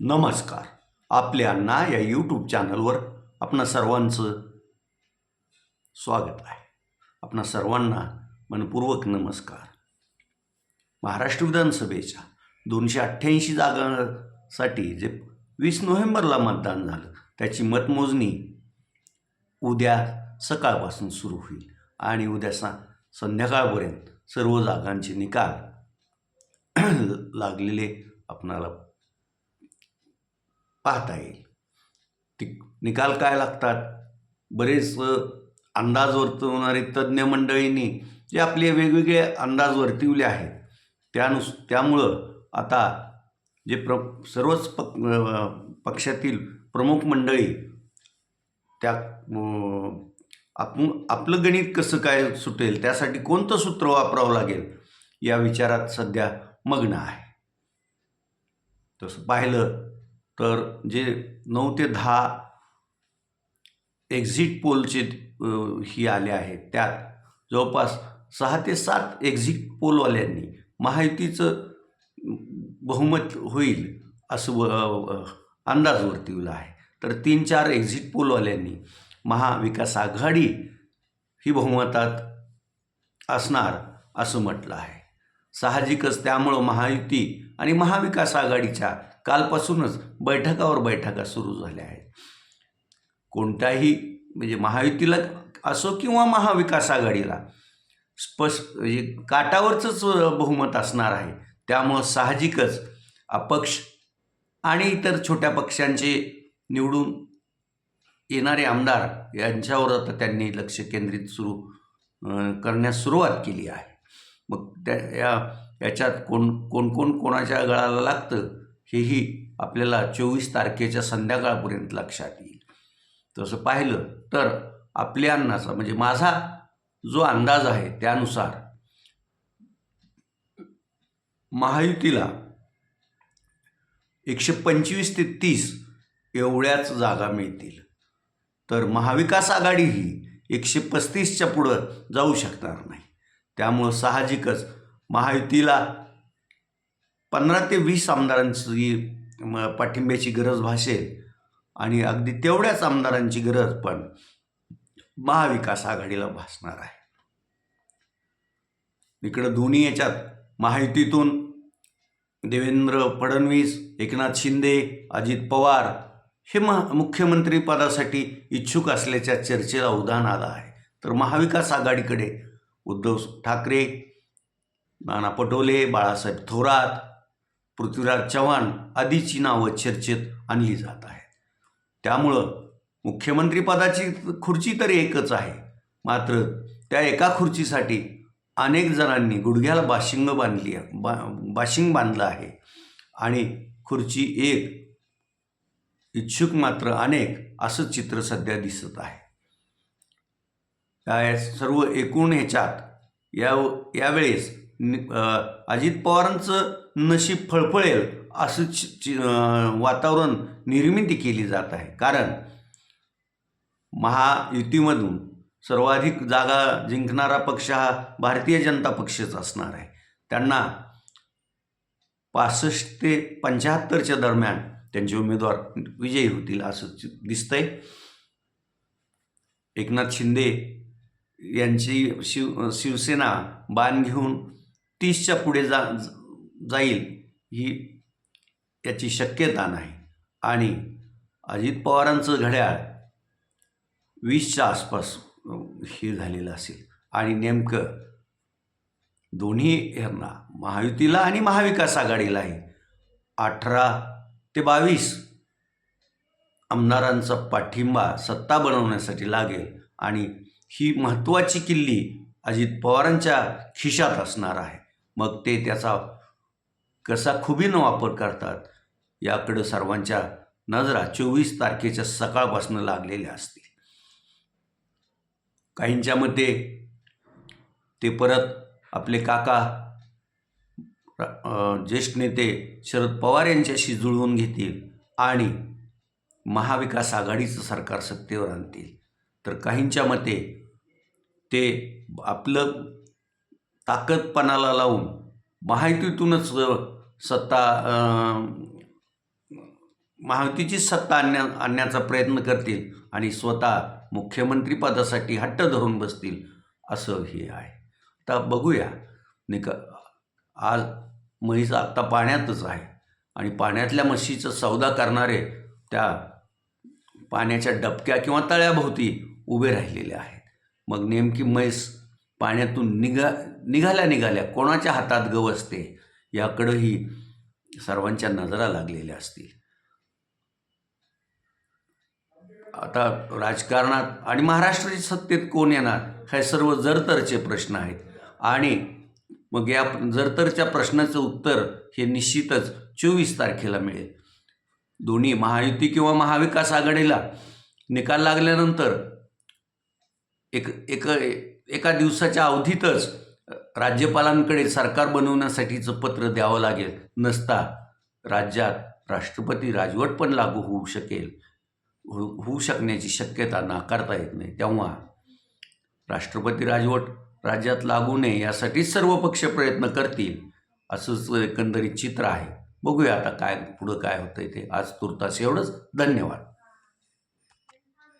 नमस्कार. आपल्या ना या यूट्यूब चॅनलवर आपणा सर्वांचं स्वागत आहे. आपणा सर्वांना मनपूर्वक नमस्कार. महाराष्ट्र विधानसभेच्या दोनशे अठ्ठ्याऐंशी जागांसाठी जे वीस नोव्हेंबरला मतदान झालं त्याची मतमोजणी उद्या सकाळपासून सुरू होईल आणि उद्या सा संध्याकाळपर्यंत सर्व जागांचे निकाल लागलेले आपणाला पाहता येईल. ती निकाल काय लागतात? बरेच अंदाज वर्तवणारे तज्ज्ञ मंडळींनी जे आपले वेगवेगळे अंदाज वर्तवले आहेत त्यानुस त्यामुळं आता जे प्र सर्वच पक पक्षातील प्रमुख मंडळी त्या आपण आपलं गणित कसं काय सुटेल त्यासाठी कोणतं सूत्र वापरावं लागेल या विचारात सध्या मग्न आहे. तसं पाहिलं तर जे नऊ ते दहा एक्झिट पोलचे ही आले आहेत. त्यात जवळपास सहा ते सात एक्झिट पोलवाल्यांनी महायुतीचं बहुमत होईल असं व- अ, अंदाज वर्तविला आहे. तर तीन चार एक्झिट पोलवाल्यांनी महाविकास आघाडी ही बहुमतात असणार असं म्हटलं आहे. साहजिकच त्यामुळं महायुती आणि महाविकास आघाडीच्या कालपासूनच बैठकावर बैठका सुरू झाल्या आहेत. कोणत्याही म्हणजे महायुतीला असो किंवा महाविकास आघाडीला स्पष्ट म्हणजे काटावरचंच बहुमत असणार आहे. त्यामुळं साहजिकच अपक्ष आणि इतर छोट्या पक्षांचे निवडून येणारे आमदार यांच्यावर आता त्यांनी लक्ष केंद्रित सुरू करण्यास सुरुवात केली आहे. मग त्या या याच्यात कोण कोण कोण कोणाच्या गळाला लागतं? हेही आपल्याला चोवीस तारखेच्या संध्याकाळपर्यंत लक्षात येईल. तसं पाहिलं तर आपल्या अन्नाचा म्हणजे माझा जो अंदाज आहे त्यानुसार महायुतीला एकशे पंचवीस ते तीस एवढ्याच जागा मिळतील. तर महाविकास आघाडी ही एकशे पस्तीसच्या पुढं जाऊ शकणार नाही. त्यामुळं साहजिकच महायुतीला पंधरा ते वीस आमदारांची म, पाठिंब्याची गरज भासेल. आणि अगदी तेवढ्याच आमदारांची गरज पण महाविकास आघाडीला भासणार आहे. इकडं दोन्ही याच्यात महायुतीतून देवेंद्र फडणवीस एकनाथ शिंदे अजित पवार हे महा मुख्यमंत्री पदासाठी इच्छुक असल्याच्या चर्चेला उधाण आलं आहे. तर महाविकास आघाडीकडे उद्धव ठाकरे नाना पटोले बाळासाहेब थोरात पृथ्वीराज चव्हाण आदीची नावं चर्चेत आणली जात आहेत. त्यामुळं मुख्यमंत्रीपदाची खुर्ची तर एकच आहे. मात्र त्या एका खुर्चीसाठी अनेक जणांनी गुडघ्याला बाशिंग बांधली आहे बा बाशिंग बांधलं आहे. आणि खुर्ची एक इच्छुक मात्र अनेक असं चित्र सध्या दिसत आहे. त्या सर्व एकूण ह्याच्यात या यावेळेस अजित पवारांचं नशीब फळफळेल असं वातावरण निर्मिती केली जात आहे. कारण महायुतीमधून सर्वाधिक जागा जिंकणारा पक्ष हा भारतीय जनता पक्षच असणार आहे. त्यांना पासष्ट ते पंच्याहत्तरच्या दरम्यान त्यांचे उमेदवार विजयी होतील असं चि- दिसतंय. एकनाथ शिंदे यांची शिव शिवसेना बाण घेऊन तीसच्या पुढे जा जाईल ही याची शक्यता नाही. आणि अजित पवारांचं घड्याळ वीसच्या आसपास हे झालेलं असेल. आणि नेमकं दोन्ही यांना महायुतीला आणि महाविकास आघाडीलाही अठरा ते बावीस आमदारांचा पाठिंबा सत्ता बनवण्यासाठी लागेल. आणि ही महत्त्वाची किल्ली अजित पवारांच्या खिशात असणार आहे. मग ते त्याचा कसा खुबीनं वापर करतात याकडं सर्वांच्या नजरा चोवीस तारखेच्या सकाळपासून लागलेल्या असतील. काहींच्या मते ते परत आपले काका ज्येष्ठ नेते शरद पवार यांच्याशी जुळवून घेतील आणि महाविकास आघाडीचं सरकार सत्तेवर आणतील. तर काहींच्या मते ते आपलं ताकदपणाला लावून महायुतीतूनच सत्ता अ, सत्ता आणण्या आणण्याचा प्रयत्न करतील आणि स्वतः मुख्यमंत्रीपदासाठी हट्ट धरून बसतील असं हे आहे. आता बघूया. निका आज म्हैस आत्ता पाण्यातच आहे आणि पाण्यातल्या म्हशीचा सौदा करणारे त्या पाण्याच्या डबक्या किंवा तळ्याभोवती उभे राहिलेले आहेत. मग नेमकी म्हैस पाण्यातून निघा निघाल्या निघाल्या कोणाच्या हातात गव असते याकडंही सर्वांच्या नजरा लागलेल्या असतील. आता राजकारणात आणि महाराष्ट्राच्या सत्तेत कोण येणार हे सर्व जरतरचे प्रश्न आहेत. आणि मग या जरतरच्या प्रश्नाचं उत्तर हे निश्चितच चोवीस तारखेला मिळेल. दोन्ही महायुती किंवा महाविकास आघाडीला निकाल लागल्यानंतर एक एक एका दिवसाच्या अवधीतच राज्यपालांकडे सरकार बनवण्यासाठीचं पत्र द्यावं लागेल. नसता राज्यात राष्ट्रपती राजवट पण लागू होऊ शकेल. हो होऊ शकण्याची शक्यता नाकारता येत नाही. तेव्हा राष्ट्रपती राजवट राज्यात लागू नये यासाठी सर्व पक्ष प्रयत्न करतील असंच एकंदरीत चित्र आहे. बघूया आता काय पुढं काय होतं ते. आज तुर्तास एवढंच. धन्यवाद.